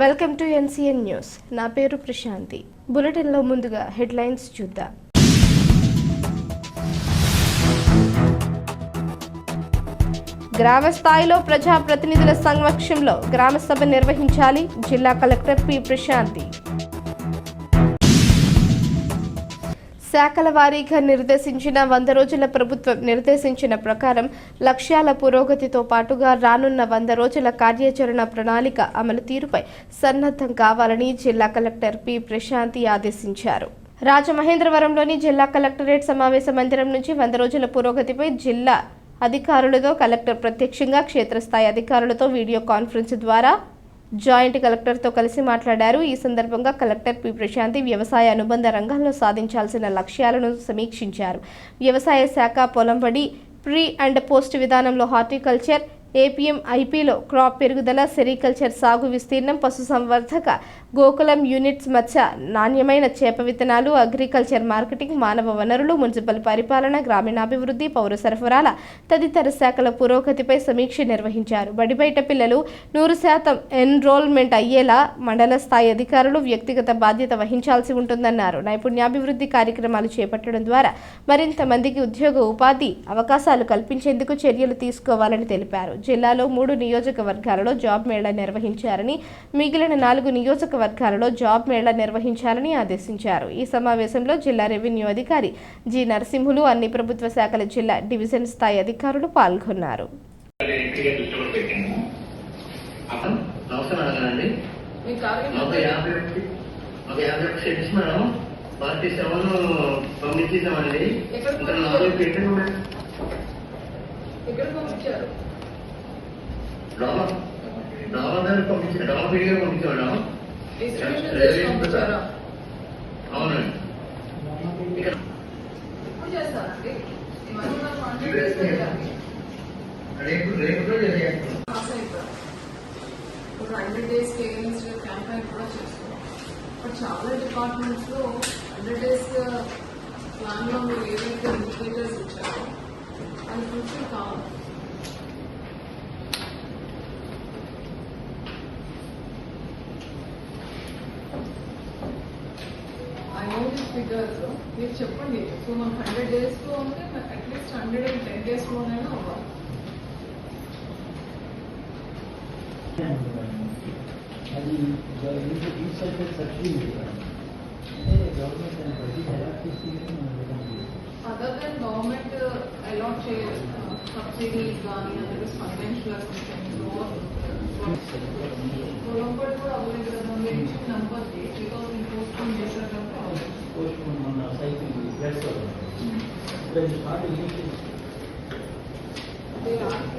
Welcome to NCN news. నా పేరు ప్రశాంతి. బులెటిన్లో ముందుగా హెడ్లైన్స్ చూద్దాం. గ్రామ స్థాయిలో ప్రజాప్రతినిధుల సమక్షంలో గ్రామ సభ నిర్వహించాలి జిల్లా కలెక్టర్ పి. ప్రశాంతి. శాఖల వారీగా నిర్దేశించిన వంద రోజుల ప్రభుత్వం నిర్దేశించిన ప్రకారం లక్ష్యాల పురోగతితో పాటుగా రానున్న వంద రోజుల కార్యాచరణ ప్రణాళిక అమలు తీరుపై సన్నద్ధం కావాలని జిల్లా కలెక్టర్ పి. ప్రశాంతి ఆదేశించారు. రాజమహేంద్రవరంలోని జిల్లా కలెక్టరేట్ సమావేశ మందిరం నుంచి వంద రోజుల పురోగతిపై జిల్లా అధికారులతో కలెక్టర్ ప్రత్యక్షంగా క్షేత్రస్థాయి అధికారులతో వీడియో కాన్ఫరెన్స్ ద్వారా జాయింట్ కలెక్టర్తో కలిసి మాట్లాడారు. ఈ సందర్భంగా కలెక్టర్ పి. ప్రశాంతి వ్యవసాయ అనుబంధ రంగంలో సాధించాల్సిన లక్ష్యాలను సమీక్షించారు. వ్యవసాయ శాఖ పొలంబడి ప్రీ అండ్ పోస్ట్ విధానంలో హార్టికల్చర్ ఏపీఎం ఐపీలో క్రాప్ పెరుగుదల సెరికల్చర్ సాగు విస్తీర్ణం పశుసంవర్ధక గోకులం యూనిట్స్ మధ్య నాణ్యమైన చేప విత్తనాలు అగ్రికల్చర్ మార్కెటింగ్ మానవ వనరులు మున్సిపల్ పరిపాలన గ్రామీణాభివృద్ధి పౌర సరఫరాల తదితర శాఖల పురోగతిపై సమీక్ష నిర్వహించారు. బడిబయట పిల్లలు నూరు శాతం ఎన్రోల్మెంట్ అయ్యేలా మండల స్థాయి అధికారులు వ్యక్తిగత బాధ్యత వహించాల్సి ఉంటుందన్నారు. నైపుణ్యాభివృద్ధి కార్యక్రమాలు చేపట్టడం ద్వారా మరింత మందికి ఉద్యోగ ఉపాధి అవకాశాలు కల్పించేందుకు చర్యలు తీసుకోవాలని తెలిపారు. జిల్లాలో మూడు నియోజకవర్గాలలో జాబ్ మేళా నిర్వహించారని మిగిలిన నాలుగు నియోజకవర్గాలలో జాబ్ మేళా నిర్వహించాలని ఆదేశించారు. ఈ సమావేశంలో జిల్లా రెవెన్యూ అధికారి జి. నరసింహులు అన్ని ప్రభుత్వ శాఖల జిల్లా డివిజన్ స్థాయి అధికారులు పాల్గొన్నారు. పంపించేసామండి. ఇంకా నాలుగు పెట్టండి మేడం. ఎక్కడ పంపించారు? డాబా డాబా గారు పంపించారు డాబా పీడిగా పంపించాం మేడం డిస్ట్రిబ్యూషన్ చేసి పంపించారా అవునండి ఇక ఎప్పుడు చేస్తారండి ఇవన్నీ నాకు కాంటాక్ట్ చేసేయాలి రేపు రేపు కూడా చేయాలి పాస్ అయిపోయారు ఒక హండ్రెడ్ డేస్ కేఎన్స్ క్యాంపెయిన్ కూడా చేస్తున్నాం బట్ చాలా డిపార్ట్మెంట్స్లో హండ్రెడ్ డేస్ ప్లాన్లో మీరు ఏదైతే ఇండికేటర్స్ ఇచ్చారో అది ఫుల్ఫిల్ కావాలి ఐ నో దిస్ ఫిగర్స్ మీరు చెప్పండి సో మనకు హండ్రెడ్ డేస్ లో ఉంటే at least hundred and ten days లోనైనా అవ్వాలి అది ఈ సబ్జెక్ట్ సబ్సిడీ అంటే గవర్నమెంట్ అని ప్రతి ఎలా తీసుకుంటే మనం ఇవ్వడం అదర్ దెన్ గవర్నమెంట్ అలాట్ చేయదు సబ్సిడీస్ కానీ అదర్ ఫైనాన్షియల్ అసిస్టెన్స్ పొలంపడి కూడా అవైలబుల్ ఉంది ఇచ్చిన నంబర్ త్రీ థౌసండ్ పోస్ట్ 对你查这一个是。啊。